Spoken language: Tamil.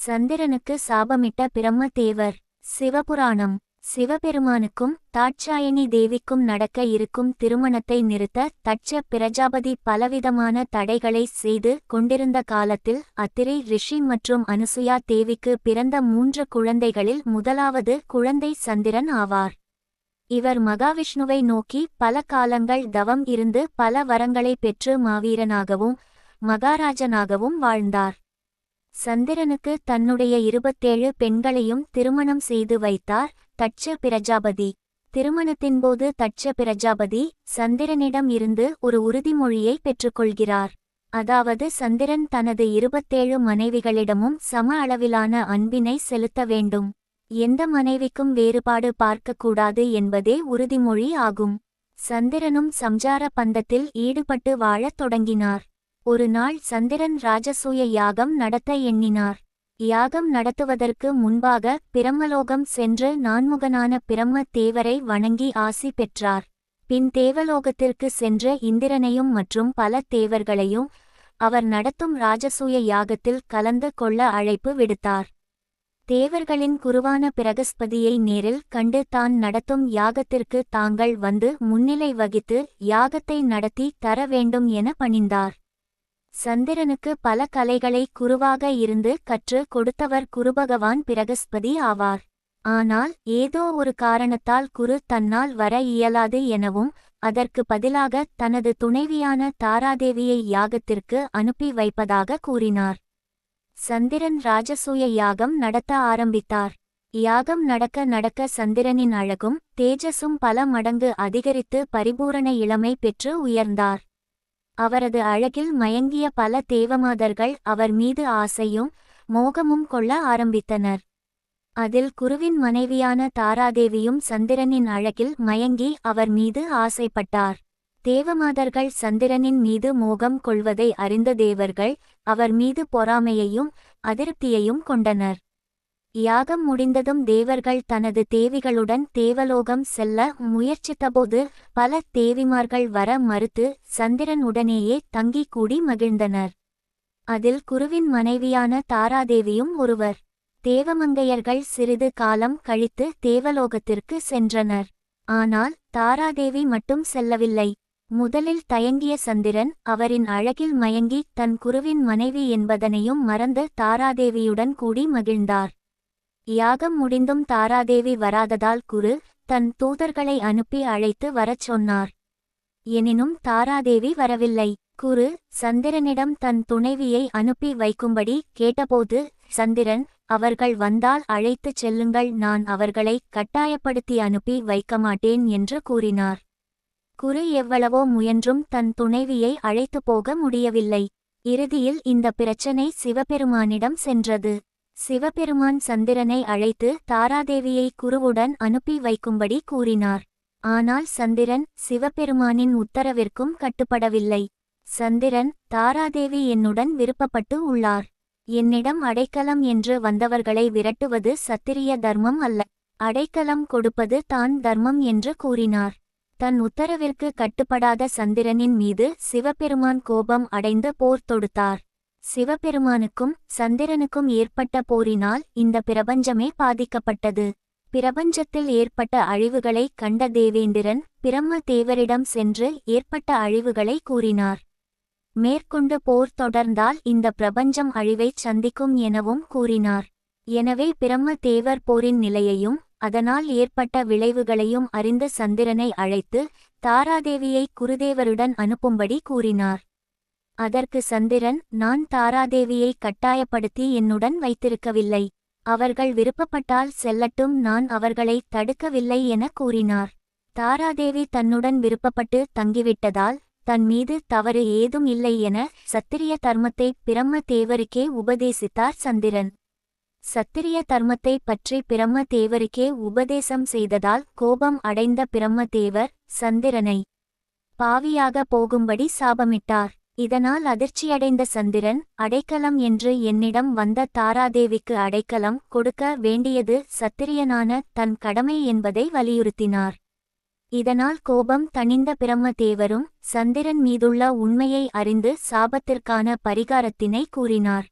சந்திரனுக்கு சாபமிட்ட பிரம்மதேவர் சிவபுராணம் சிவபெருமானுக்கும் தாட்சாயணி தேவிக்கும் நடக்க இருக்கும் திருமணத்தை நிறுத்த தட்ச பிரஜாபதி பலவிதமான தடைகளை செய்து கொண்டிருந்த காலத்தில் அத்திரை ரிஷி மற்றும் அனுசுயா தேவிக்கு பிறந்த மூன்று குழந்தைகளில் முதலாவது குழந்தை சந்திரன் ஆவார். இவர் மகாவிஷ்ணுவை நோக்கி பல காலங்கள் தவம் இருந்து பல வரங்களை பெற்று மாவீரனாகவும் மகாராஜனாகவும் வாழ்ந்தார். சந்திரனுக்கு தன்னுடைய இருபத்தேழு பெண்களையும் திருமணம் செய்து வைத்தார் தட்ச பிரஜாபதி. திருமணத்தின்போது தட்ச பிரஜாபதி சந்திரனிடம் இருந்து ஒரு உறுதிமொழியை பெற்றுக்கொள்கிறார். அதாவது சந்திரன் தனது இருபத்தேழு மனைவிகளிடமும் சம அளவிலான அன்பினை செலுத்த வேண்டும். எந்த மனைவிக்கும் வேறுபாடு பார்க்கக்கூடாது என்பதே உறுதிமொழி ஆகும். சந்திரனும் சம்சார பந்தத்தில் ஈடுபட்டு வாழத் தொடங்கினார். ஒரு நாள் சந்திரன் ராஜசூய யாகம் நடத்த எண்ணினார். யாகம் நடத்துவதற்கு முன்பாக பிரம்மலோகம் சென்று நான்முகனான பிரம்ம தேவரை வணங்கி ஆசி பெற்றார். பின் தேவலோகத்திற்கு சென்ற இந்திரனையும் மற்றும் பல தேவர்களையும் அவர் நடத்தும் ராஜசூய யாகத்தில் கலந்து கொள்ள அழைப்பு விடுத்தார். தேவர்களின் குருவான பிரகஸ்பதியை நேரில் கண்டு தான் நடத்தும் யாகத்திற்கு தாங்கள் வந்து முன்னிலை வகித்து யாகத்தை நடத்தி தர வேண்டும் என பணிந்தார். சந்திரனுக்கு பல கலைகளை குருவாக இருந்து கற்று கொடுத்தவர் குருபகவான் பிரகஸ்பதி ஆவார். ஆனால் ஏதோ ஒரு காரணத்தால் குரு தன்னால் வர இயலாது எனவும் அதற்கு பதிலாக தனது துணைவியான தாராதேவியை யாகத்திற்கு அனுப்பி வைப்பதாக கூறினார். சந்திரன் ராஜசூய யாகம் நடத்த ஆரம்பித்தார். யாகம் நடக்க நடக்க சந்திரனின் அழகும் தேஜஸும் பல மடங்கு அதிகரித்து பரிபூரண இளமை பெற்று உயர்ந்தார். அவரது அழகில் மயங்கிய பல தேவமாதர்கள் அவர் மீது ஆசையும் மோகமும் கொள்ள ஆரம்பித்தனர். அதில் குருவின் மனைவியான தாராதேவியும் சந்திரனின் அழகில் மயங்கி அவர் மீது ஆசைப்பட்டார். தேவமாதர்கள் சந்திரனின் மீது மோகம் கொள்வதை அறிந்த தேவர்கள் அவர் மீது பொறாமையையும் அதிருப்தியையும் கொண்டனர். யாகம் முடிந்ததும் தேவர்கள் தனது தேவிகளுடன் தேவலோகம் செல்ல முயற்சித்தபோது பல தேவிமார்கள் வர மறுத்து சந்திரன் உடனேயே தங்கி கூடி மகிழ்ந்தனர். அதில் குருவின் மனைவியான தாராதேவியும் ஒருவர். தேவமங்கையர்கள் சிறிது காலம் கழித்து தேவலோகத்திற்கு சென்றனர். ஆனால் தாராதேவி மட்டும் செல்லவில்லை. முதலில் தயங்கிய சந்திரன் அவரின் அழகில் மயங்கி தன் குருவின் மனைவி என்பதனையும் மறந்து தாராதேவியுடன் கூடி மகிழ்ந்தார். யாகம் முடிந்தும் தாராதேவி வராததால் குரு தன் தூதர்களை அனுப்பி அழைத்து வரச் சொன்னார். எனினும் தாராதேவி வரவில்லை. குரு சந்திரனிடம் தன் துணைவியை அனுப்பி வைக்கும்படி கேட்டபோது சந்திரன் அவர்கள் வந்தால் அழைத்துச் செல்லுங்கள் நான் அவர்களை கட்டாயப்படுத்தி அனுப்பி வைக்க மாட்டேன் என்று கூறினார். குரு எவ்வளவோ முயன்றும் தன் துணைவியை அழைத்து போக முடியவில்லை. இறுதியில் இந்த பிரச்சனை சிவபெருமானிடம் சென்றது. சிவபெருமான் சந்திரனை அழைத்து தாராதேவியை குருவுடன் அனுப்பி வைக்கும்படி கூறினார். ஆனால் சந்திரன் சிவபெருமானின் உத்தரவிற்கும் கட்டுப்படவில்லை. சந்திரன் தாராதேவி என்னுடன் விருப்பப்பட்டு உள்ளார். என்னிடம் அடைக்கலம் என்று வந்தவர்களை விரட்டுவது சத்திரிய தர்மம் அல்ல. அடைக்கலம் கொடுப்பது தான் தர்மம் என்று கூறினார். தன் உத்தரவிற்கு கட்டுப்படாத சந்திரனின் மீது சிவபெருமான் கோபம் அடைந்து போர் தொடுத்தார். சிவபெருமானுக்கும் சந்திரனுக்கும் ஏற்பட்ட போரினால் இந்த பிரபஞ்சமே பாதிக்கப்பட்டது. பிரபஞ்சத்தில் ஏற்பட்ட அழிவுகளை கண்ட தேவேந்திரன் பிரம்ம தேவரிடம் சென்று ஏற்பட்ட அழிவுகளை கூறினார். மேற்கொண்டு போர் தொடர்ந்தால் இந்த பிரபஞ்சம் அழிவைச் சந்திக்கும் எனவும் கூறினார். எனவே பிரம்ம தேவர் போரின் நிலையையும் அதனால் ஏற்பட்ட விளைவுகளையும் அறிந்து சந்திரனை அழைத்து தாராதேவியை குருதேவருடன் அனுப்பும்படி கூறினார். அதற்கு சந்திரன் நான் தாராதேவியை கட்டாயப்படுத்தி என்னுடன் வைத்திருக்கவில்லை. அவர்கள் விருப்பப்பட்டால் செல்லட்டும் நான் அவர்களை தடுக்கவில்லை என கூறினார். தாராதேவி தன்னுடன் விருப்பப்பட்டு தங்கிவிட்டதால் தன் மீது தவறு ஏதும் இல்லை என சத்திரிய தர்மத்தை பிரம்ம தேவருக்கே உபதேசித்தார் சந்திரன். சத்திரிய தர்மத்தை பற்றி பிரம்ம தேவருக்கே உபதேசம் செய்ததால் கோபம் அடைந்த பிரம்ம தேவர் சந்திரனை பாவியாக போகும்படி சாபமிட்டார். இதனால் அதிர்ச்சியடைந்த சந்திரன் அடைக்கலம் என்று என்னிடம் வந்த தாராதேவிக்கு அடைக்கலம் கொடுக்க வேண்டியது சத்திரியனான தன் கடமை என்பதை வலியுறுத்தினார். இதனால் கோபம் தணிந்த பிரம்ம தேவரும் சந்திரன் மீதுள்ள உண்மையை அறிந்து சாபத்திற்கான பரிகாரத்தினை கூறினார்.